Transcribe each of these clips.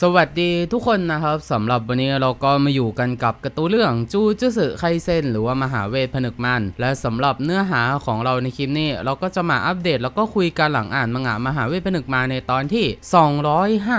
สวัสดีทุกคนนะครับสำหรับวันนี้เราก็มาอยู่กันกับกร์ตูนเรื่องจูจุสึไคเซนหรือว่ามหาเวทผนึกมัน และสำหรับเนื้อหาของเราในคลิปนี้ เราก็จะมาอัปเดตแล้วก็คุยกันหลังอ่านมังงะมหาเวทผนึกมาในตอนที่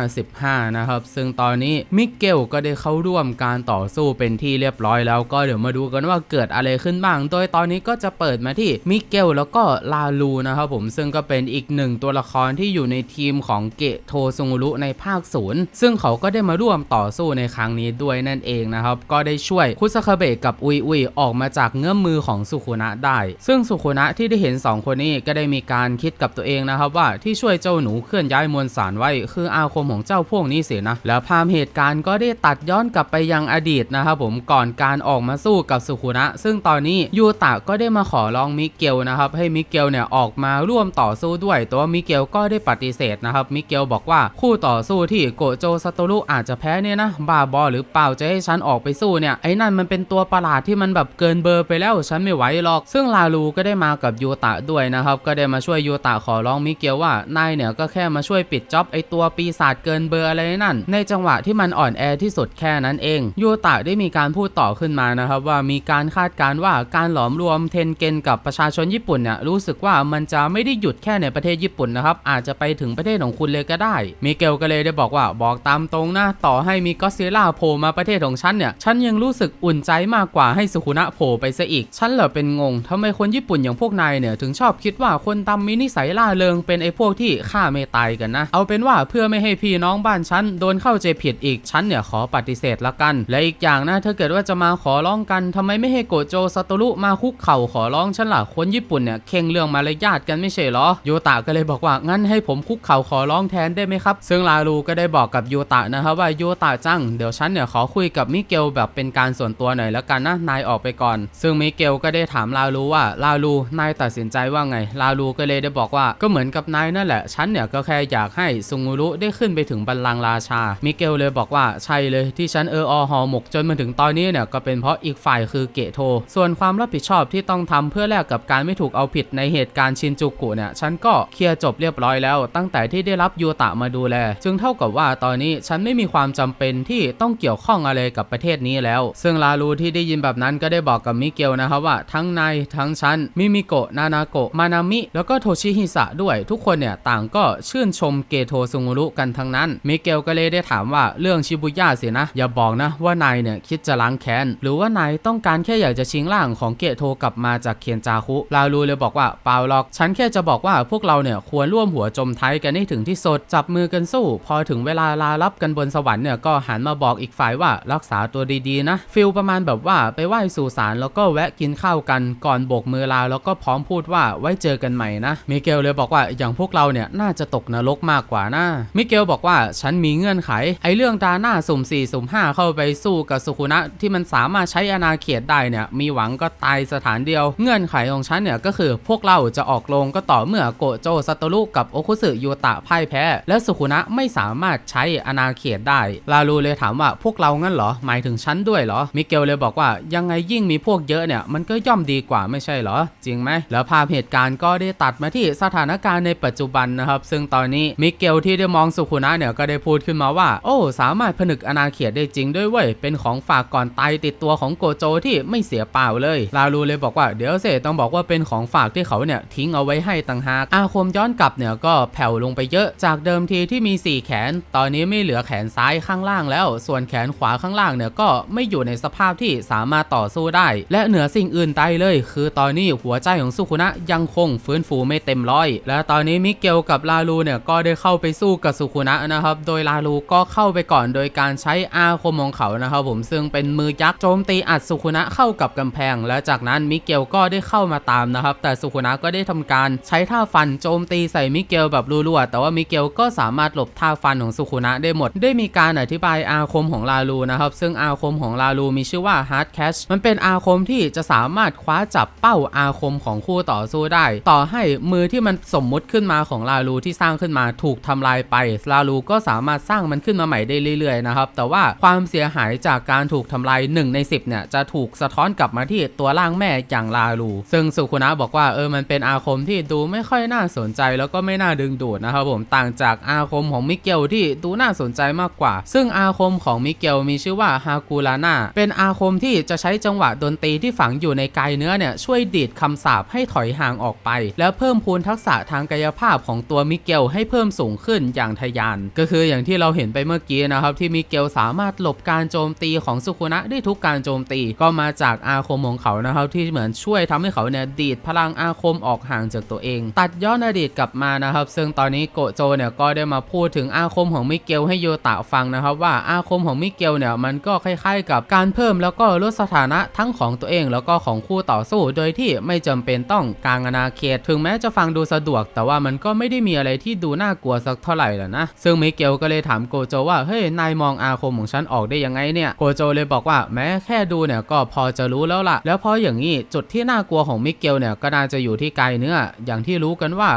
255 นะครับซึ่งตอนนี้มิเกลก็ได้เข้าร่วมการต่อสู้เป็นที่เรียบร้อยแล้วก็เดี๋ยวมาดูกันว่าเกิดอะไรขึ้นบ้าง โดยตอนนี้ก็จะเปิดมาที่มิเกลแล้วก็ลาลูนะครับผมซึ่งก็เป็นอีกหนึ่งตัวละครที่อยู่ในทีมของเกะโทซุงุรุในภาคศูนย์ซึ่งเขาก็ได้มาร่วมต่อสู้ในครั้งนี้ด้วยนั่นเองนะครับ ก็ได้ช่วยคุซาคาเบะกับอุยอุยออกมาจากเงื้อมมือของสุขุนะได้ ซึ่งสุขุนะที่ได้เห็น 2 คนนี้ก็ได้มีการคิดกับตัวเองนะครับว่าที่ช่วยเจ้าหนูเคลื่อนย้ายมวลสารไว้ คืออาคมของเจ้าพวกนี้สินะ แล้วภาพเหตุการณ์ก็ได้ตัดย้อนกลับไปยังอดีตนะครับผมก่อนการออกมาสู้กับสุขุนะ ซึ่งตอนนี้ยูตะก็ได้มาขอร้องมิเกลนะครับให้มิเกลเนี่ยออกมาร่วมต่อสู้ด้วยแต่ว่ามิเกลก็ได้ปฏิเสธนะครับมิเกลบอกว่าคู่ต่อสู้ที่โกโจซาโตรุอาจจะแพ้เนี่ยนะบ้าบอหรือเปล่าจะให้ฉันออกไปสู้เนี่ยไอ้นั่นมันเป็นตัวประหลาดที่มันแบบเกินเบอร์ไปแล้วฉันไม่ไหวหรอก ซึ่งลาลูก็ได้มากับยูตะด้วยนะครับก็ได้มาช่วยยูตะขอร้องมิเกลว่านายเนี่ยก็แค่มาช่วยปิดจ็อบไอตัวปีศาจเกินเบอร์อะไรนั่น ในจังหวะที่มันอ่อนแอที่สุดแค่นั้นเองยูตะได้มีการพูดต่อขึ้นมานะครับว่ามีการคาดการณ์ว่าการหลอมรวมเทนเกนกับประชาชนญี่ปุ่นเนี่ยรู้สึกว่ามันจะไม่ได้หยุดแค่ในประเทศญี่ปุ่นนะครับอาจจะไปถึงประเทศของคุณเลยก็ได้มิเกลก็เลยได้บอกว่าบอกตามตรงนะ ต่อให้มีก็ซิล่าโผล่มาประเทศของฉันเนี่ย ฉันยังรู้สึกอุ่นใจมากกว่าให้สุขุนะโผล่ไปซะอีก ฉันเหรอเป็นงงทำไมคนญี่ปุ่นอย่างพวกนายเนี่ย ถึงชอบคิดว่าคนตำมีนิสัยล่าเริงเป็นไอ้พวกที่ฆ่าไม่ตายกันนะ เอาเป็นว่าเพื่อไม่ให้พี่น้องบ้านฉันโดนเข้าใจผิดอีก ฉันเนี่ยขอปฏิเสธละกัน และอีกอย่างนะ ถ้าเกิดว่าจะมาขอร้องกันทำไมไม่ให้โกโจซาโตรุมาคุกเข่าขอร้องฉันล่ะ คนญี่ปุ่นเนี่ยเข่งเรื่องมารยาทกันไม่ใช่หรอ โยตะก็เลยบอกว่างั้นให้ผมคุกเข่าขอร้องแทนได้ไหมครับ ซึ่งลาลูก็ได้บอกกับโยตะนะครับว่าโยตะจังเดี๋ยวฉันเนี่ยขอคุยกับมิเกลแบบเป็นการส่วนตัวหน่อยแล้วกันนะนายออกไปก่อน ซึ่งมิเกลก็ได้ถามลาลูว่าลาลูนายตัดสินใจว่าไง ลาลูก็เลยได้บอกว่าก็เหมือนกับนายนั่นแหละฉันเนี่ยก็แค่อยากให้ซุงุรุได้ขึ้นไปถึงบัลลังก์ราชา มิเกลเลยบอกว่าใช่เลยที่ฉันเอออหอหมกจนมาถึงตอนนี้เนี่ยก็เป็นเพราะอีกฝ่ายคือเกโท ส่วนความรับผิดชอบที่ต้องทำเพื่อแลกกับการไม่ถูกเอาผิดในเหตุการณ์ชินจูกุเนี่ยฉันก็เคลียร์จบเรียบร้อยแล้ว ตั้งแต่ที่ได้รับยูตะมาดูแล จึงเท่ากับว่าตอนอนนี้ฉันไม่มีความจำเป็นที่ต้องเกี่ยวข้องอะไรกับประเทศนี้แล้ว ซึ่งลาลูที่ได้ยินแบบนั้นก็ได้บอกกับมิเกลนะครับว่าทั้งนายทั้งฉันมิมิโกะนานาโกะมานามิ แล้วก็โทชิฮิสะด้วยทุกคนเนี่ยต่างก็ชื่นชมเกโทซุงุรุกันทั้งนั้นมิเกลก็เลยได้ถามว่าเรื่องชิบุย่าสินะ อย่าบอกนะว่านายเนี่ยคิดจะล้างแค้นหรือว่านายต้องการแค่อยากจะชิงร่างของเกโทกลับมาจากเคียนจาคุลาลูเลยบอกว่าเปล่าหรอก ฉันแค่จะบอกว่าพวกเราเนี่ยควรร่วมหัวจมท้ายกันให้ถึงที่สุดจับมือกันสู้ พอถึงเวลาลารับกันบนสวรรค์เนี่ยก็หันมาบอกอีกฝ่ายว่ารักษาตัวดีๆนะฟิลประมาณแบบว่าไปไหว้สู่ศาลแล้วก็แวะกินข้าวกันก่อนโบกมือลาแล้วก็พร้อมพูดว่าไว้เจอกันใหม่นะมิเกลเลยบอกว่าอย่างพวกเราเนี่ยน่าจะตกนรกมากกว่านะมิเกลบอกว่าฉันมีเงื่อนไข ไอเรื่องดาหน้าสุ่มสี่สุ่มห้าเข้าไปสู้กับสุขุนะที่มันสามารถใช้อาณาเขตได้เนี่ยมีหวังก็ตายสถานเดียว เงื่อนไขของฉันเนี่ยก็คือพวกเราจะออกลงก็ต่อเมื่อโกโจซัตโตรุกับโอคุสึยูตะพ่ายแพ้ และสุขุนะไม่สามารถใช้อาณาเขตได้ลาลูเลยถามว่าพวกเรางั้นเหรอหมายถึงฉันด้วยเหรอมิเกลเลยบอกว่ายังไงยิ่งมีพวกเยอะเนี่ยมันก็ย่อมดีกว่าไม่ใช่เหรอ จริงไหมแล้วภาพเหตุการณ์ก็ได้ตัดมาที่สถานการณ์ในปัจจุบันนะครับ ซึ่งตอนนี้มิเกลที่ได้มองสุขุนะเนี่ยก็ได้พูดขึ้นมาว่า โอ้ สามารถผนึกอาณาเขตได้จริงด้วยเว้ยเป็นของฝากก่อนตายติดตัวของโกโจที่ไม่เสียเปล่าเลยลาลูเลยบอกว่าเดี๋ยวเสต้องบอกว่าเป็นของฝากที่เขาเนี่ยทิ้งเอาไว้ให้ต่างหากอาคมย้อนกลับเนี่ยก็แผ่วลงไปเยอะจากเดิมทีที่มี 4 แขน ตอนนี้ไม่เหลือแขนซ้ายข้างล่างแล้ว ส่วนแขนขวาข้างล่างเนี่ยก็ไม่อยู่ในสภาพที่สามารถต่อสู้ได้ และเหนือสิ่งอื่นใดเลย คือตอนนี้หัวใจของสุขุนะยังคงฟื้นฟูไม่เต็มร้อย และตอนนี้มิเกลกับลาลูเนี่ยก็ได้เข้าไปสู้กับสุขุนะนะครับ โดยลาลูก็เข้าไปก่อนโดยการใช้อาคมของเขานะครับผมซึ่งเป็นมือยักษ์โจมตีอัดสุขุนะเข้ากับกำแพง และจากนั้นมิเกลก็ได้เข้ามาตามนะครับ แต่สุขุนะก็ได้ทำการใช้ท่าฟันโจมตีใส่มิเกลแบบรัวๆแต่ว่ามิเกลก็สามารถหลบท่าฟันของสุขุนะได้หมด ได้มีการอธิบายอาคมของลาลูนะครับซึ่งอาคมของลาลูมีชื่อว่า Hard Catch มันเป็นอาคมที่จะสามารถคว้าจับเป้าอาคมของคู่ต่อสู้ได้ ต่อให้มือที่มันสมมุติขึ้นมาของลาลูที่สร้างขึ้นมาถูกทำลายไปลาลูก็สามารถสร้างมันขึ้นมาใหม่ได้เรื่อยๆนะครับแต่ว่าความเสียหายจากการถูกทำลาย1ใน10เนี่ยจะถูกสะท้อนกลับมาที่ตัวร่างแม่อย่างลาลู ซึ่งสุคุนะบอกว่าเออมันเป็นอาคมที่ดูไม่ค่อยน่าสนใจแล้วก็ไม่น่าดึงดูดนะครับผมต่างจากอาคมของมิเกลที่ดูน่าสนใจมากกว่า ซึ่งอาคมของมิเกลมีชื่อว่าฮากูลาน่าเป็นอาคมที่จะใช้จังหวะดนตรีที่ฝังอยู่ในกายเนื้อเนี่ยช่วยดีดคำสาปให้ถอยห่างออกไป แล้วเพิ่มพูนทักษะทางกายภาพของตัวมิเกลให้เพิ่มสูงขึ้นอย่างทะยาน ก็คืออย่างที่เราเห็นไปเมื่อกี้นะครับที่มิเกลสามารถหลบการโจมตีของสุคุนะได้ทุกการโจมตีก็มาจากอาคมของเขานะครับที่เหมือนช่วยทำให้เขาเนี่ยดีดพลังอาคมออกห่างจากตัวเอง ตัดย้อนอดีตกลับมานะครับ ซึ่งตอนนี้โกโจเนี่ยก็ได้มาพูดถึงอาคมของมิเกลให้โยตะฟังนะครับว่าอาคมของมิเกลเนี่ยมันก็คล้ายๆ กับการเพิ่มแล้วก็ลดสถานะทั้งของตัวเองแล้วก็ของคู่ต่อสู้ โดยที่ไม่จำเป็นต้องกางอาณาเขต ถึงแม้จะฟังดูสะดวก แต่ว่ามันก็ไม่ได้มีอะไรที่ดูน่ากลัวสักเท่าไหร่แหละนะ ซึ่งมิเกลก็เลยถามโกโจว่าเฮ้ยนายมองอาคมของฉันออกได้ยังไงเนี่ยโกโจเลยบอกว่าแม้แค่ดูเนี่ยก็พอจะรู้แล้วล่ะ แล้วพออย่างนี้จุดที่น่ากลัวของมิเกลเนี่ยก็น่าจะอยู่ที่กายเนื้ออย่างที่รู้กันว่า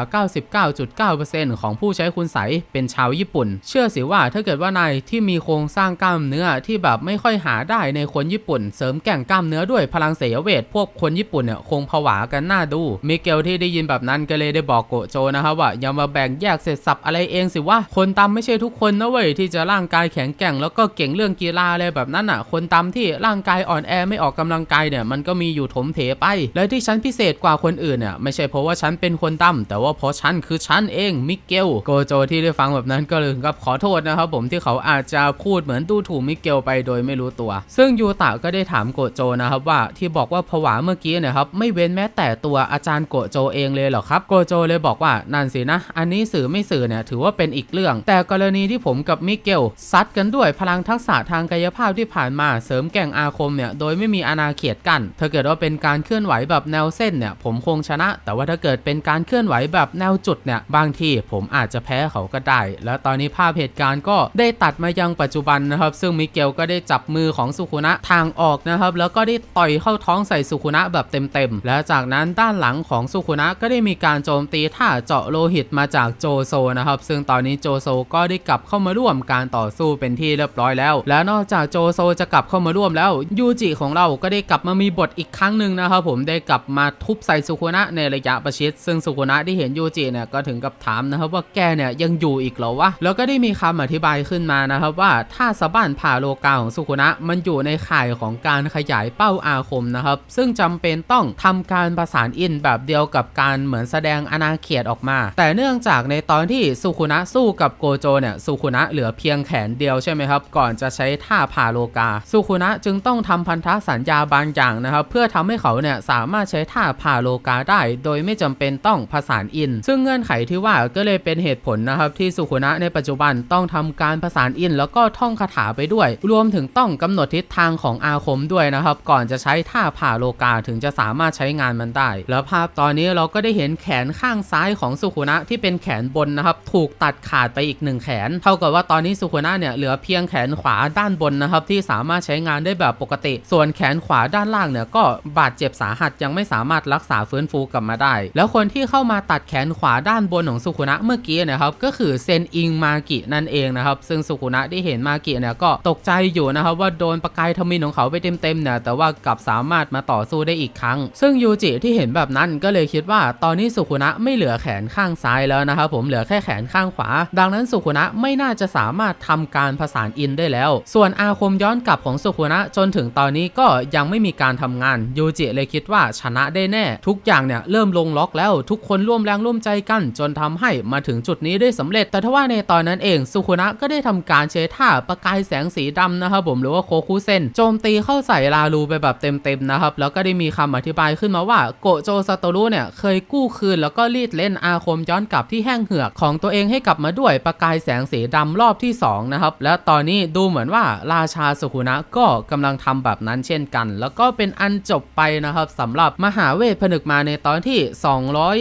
99.9%ของผู้ใช้คุณใสเป็นชาวญี่ปุ่น เชื่อสิว่าถ้าเกิดว่านายที่มีโครงสร้างกล้ามเนื้อที่แบบไม่ค่อยหาได้ในคนญี่ปุ่น เสริมแก่งกล้ามเนื้อด้วยพลังเสยเวท พวกคนญี่ปุ่นเนี่ยคงผวากันหน้าดู มิเกลที่ได้ยินแบบนั้นก็เลยได้บอกโกโจนะครับว่าอย่ามาแบ่งแยกเสร็จสับอะไรเองสิว่าคนตามไม่ใช่ทุกคนนะเว้ยที่จะร่างกายแข็งแกร่งแล้วก็เก่งเรื่องกีฬาอะไรแบบนั้นอะ คนตามที่ร่างกายอ่อนแอไม่ออกกำลังกายเนี่ยมันก็มีอยู่ถมเถไป และที่ฉันพิเศษกว่าคนอื่นเนี่ยไม่ใช่เพราะว่าฉันเป็นคนดำแต่ว่าเพราะฉันคือฉันเองมิเกลโกโจที่ได้ฟังแบบนั้นก็เลยกับขอโทษนะครับผมที่เขาอาจจะพูดเหมือนดูถูกมิเกลไปโดยไม่รู้ตัว ซึ่งยูตะก็ได้ถามโกโจนะครับว่าที่บอกว่าผวาเมื่อกี้เนี่ยครับไม่เว้นแม้แต่ตัวอาจารย์โกโจเองเลยเหรอครับโกโจเลยบอกว่านั่นสินะ อันนี้สื่อไม่สื่อเนี่ยถือว่าเป็นอีกเรื่อง แต่กรณีที่ผมกับมิเกลซัดกันด้วยพลังทักษะทางกายภาพที่ผ่านมาเสริมแก่งอาคมเนี่ยโดยไม่มีอาณาเขตกันถ้าเกิดว่าเป็นการเคลื่อนไหวแบบแนวเส้นเนี่ยผมคงชนะ แต่ว่าถ้าเกิดเป็นการเคลื่อนไหวแบบแนวจุดเนี่ยบางทีผมอาจจะแพ้เขาก็ได้ แล้วตอนนี้ภาพเหตุการณ์ก็ได้ตัดมายังปัจจุบันนะครับ ซึ่งมิเกลก็ได้จับมือของสุคุนะทางออกนะครับ แล้วก็ได้ต่อยเข้าท้องใส่สุคุนะแบบเต็มๆ และจากนั้นด้านหลังของสุคุนะก็ได้มีการโจมตีท่าเจาะโลหิตมาจากโจโซนะครับ ซึ่งตอนนี้โจโซก็ได้กลับเข้ามาร่วมการต่อสู้เป็นที่เรียบร้อยแล้ว และนอกจากโจโซจะกลับเข้ามาร่วมแล้วยูจิของเราก็ได้กลับมามีบทอีกครั้งหนึ่งนะครับผมได้กลับมาทุบใส่สุคุนะในระยะประชิดซึ่งสุคุนะที่เห็นยูจิเนี่ยก็ถึงกับถามนะครับว่าแกเนี่ยยังอยู่อีกเหรอวะแล้วก็ได้มีคำอธิบายขึ้นมานะครับว่าถ้าสะบั้นผ่าโลกาของสุคุนะมันอยู่ในข่ายของการขยายเป้าอาคมนะครับ ซึ่งจำเป็นต้องทำการประสานอินแบบเดียวกับการเหมือนแสดงอาณาเขตออกมา แต่เนื่องจากในตอนที่สุคุนะสู้กับโกโจเนี่ยสุคุนะเหลือเพียงแขนเดียวใช่ไหมครับ ก่อนจะใช้ท่าผ่าโลกา สุคุนะจึงต้องทำพันธสัญญาบางอย่างนะครับ เพื่อทำให้เขาเนี่ยสามารถใช้ท่าผ่าโลกาได้ โดยไม่จำเป็นต้องผสานอิน ซึ่งเงื่อนไขที่ว่าก็เลยเป็นเหตุผลนะครับที่สุคุนะในปัจจุบันต้องทำการผสานอินแล้วก็ท่องคาถาไปด้วย รวมถึงต้องกำหนดทิศทางของอาคมด้วยนะครับ ก่อนจะใช้ท่าผ่าโลกาถึงจะสามารถใช้งานมันได้ แล้วภาพตอนนี้เราก็ได้เห็นแขนข้างซ้ายของสุคุนะที่เป็นแขนบนนะครับ ถูกตัดขาดไปอีกหนึ่งแขน เท่ากับว่าตอนนี้สุคุนะเนี่ยเหลือเพียงแขนขวาด้านบนนะครับ ที่สามารถใช้งานได้แบบปกติ ส่วนแขนขวาด้านล่างเนี่ยก็บาดเจ็บสาหัสยังไม่สามารถรักษาฟื้นฟูกลับมาได้ แล้วคนที่เข้ามาตัดแขนขวาด้านบนของสุคุนะเมื่อกี้นะครับก็คือเซนอิงมากินั่นเองนะครับ ซึ่งสุคุนะที่เห็นมากิเนี่ยก็ตกใจอยู่นะครับว่าโดนประกายทมินของเขาไปเต็มๆเนี่ยแต่ว่ากลับสามารถมาต่อสู้ได้อีกครั้ง ซึ่งยูจิที่เห็นแบบนั้นก็เลยคิดว่าตอนนี้สุคุนะไม่เหลือแขนข้างซ้ายแล้วนะครับผมเหลือแค่แขนข้างขวา ดังนั้นสุคุนะไม่น่าจะสามารถทำการผสานอินได้แล้ว ส่วนอาคมย้อนกลับของสุคุนะจนถึงตอนนี้ก็ยังไม่มีการทำงานยูจิเลยคิดว่าชนะได้แน่ ทุกอย่างเนี่ยเริ่มลงล็อกแล้วทุกคนร่วมแรงร่วมใจกัน จนทำให้มาถึงจุดนี้ได้สำเร็จ แต่ทว่าในตอนนั้นเองสุคุนะก็ได้ทำการใช้ท่าประกายแสงสีดำนะครับผมหรือว่าโคคุเซนโจมตีเข้าใส่ลาลูไปแบบเต็มๆนะครับแล้วก็ได้มีคำอธิบายขึ้นมาว่าโกโจซาโตรุเนี่ยเคยกู้คืน แล้วก็รีดเล่นอาคมย้อนกลับที่แห้งเหือกของตัวเองให้กลับมาด้วยประกายแสงสีดำรอบที่สองนะครับและตอนนี้ดูเหมือนว่าราชาสุคุนะก็กำลังทำแบบนั้นเช่นกัน แล้วก็เป็นอันจบไปนะครับสำหรับมหาเวทผนึกมาในตอนที่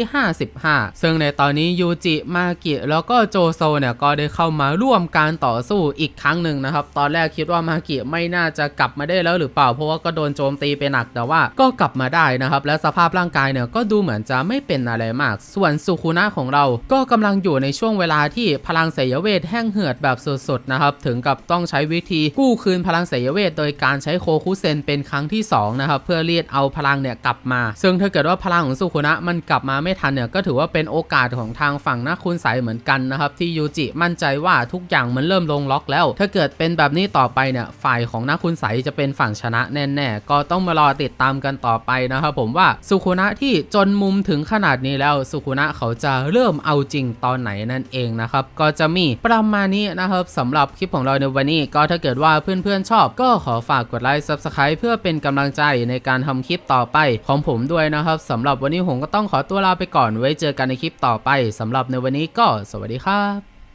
255 ซึ่งในตอนนี้ยูจิมากิแล้วก็โจโซเนี่ยก็ได้เข้ามาร่วมการต่อสู้อีกครั้งหนึ่งนะครับ ตอนแรกคิดว่ามากิไม่น่าจะกลับมาได้แล้วหรือเปล่า เพราะว่าก็โดนโจมตีไปหนักแต่ว่าก็กลับมาได้นะครับ และสภาพร่างกายเนี่ยก็ดูเหมือนจะไม่เป็นอะไรมาก ส่วนสุคุนะของเราก็กำลังอยู่ในช่วงเวลาที่พลังเสยเวทแห้งเหือดแบบสุดๆนะครับ ถึงกับต้องใช้วิธีกู้คืนพลังเสยเวท โดยการใช้โคคุเซนเป็นครั้งที่สองนะครับเพื่อเรียกเอาพลังเนี่ยกลับมา ซึ่งถ้าเกิดว่าพลังของสุคุนะมันกลับมาไม่ทันเนี่ยก็ถือว่าเป็นโอกาสของทางฝั่งนักคุณใสเหมือนกันนะครับที่ยูจิมั่นใจว่าทุกอย่างมันเริ่มลงล็อกแล้ว ถ้าเกิดเป็นแบบนี้ต่อไปเนี่ยฝ่ายของนักคุณใสจะเป็นฝั่งชนะแน่ๆ ก็ต้องมารอติดตามกันต่อไปนะครับผมว่าสุคุนะที่จนมุมถึงขนาดนี้แล้วสุคุนะเขาจะเริ่มเอาจริงตอนไหนนั่นเองนะครับก็จะมีประมาณนี้นะครับสำหรับคลิปของเราในวันนี้ ก็ถ้าเกิดว่าเพื่อนๆชอบ ก็ขอฝากกดไลค์ Subscribe เพื่อเป็นกำลังใจในการทำคลิปต่อไปของผมด้วยนะครับสำหรับวันนี้ผมก็ต้องขอตัวลาไปก่อนไว้เจอกันในคลิปต่อไปสำหรับในวันนี้ก็สวัสดีครับ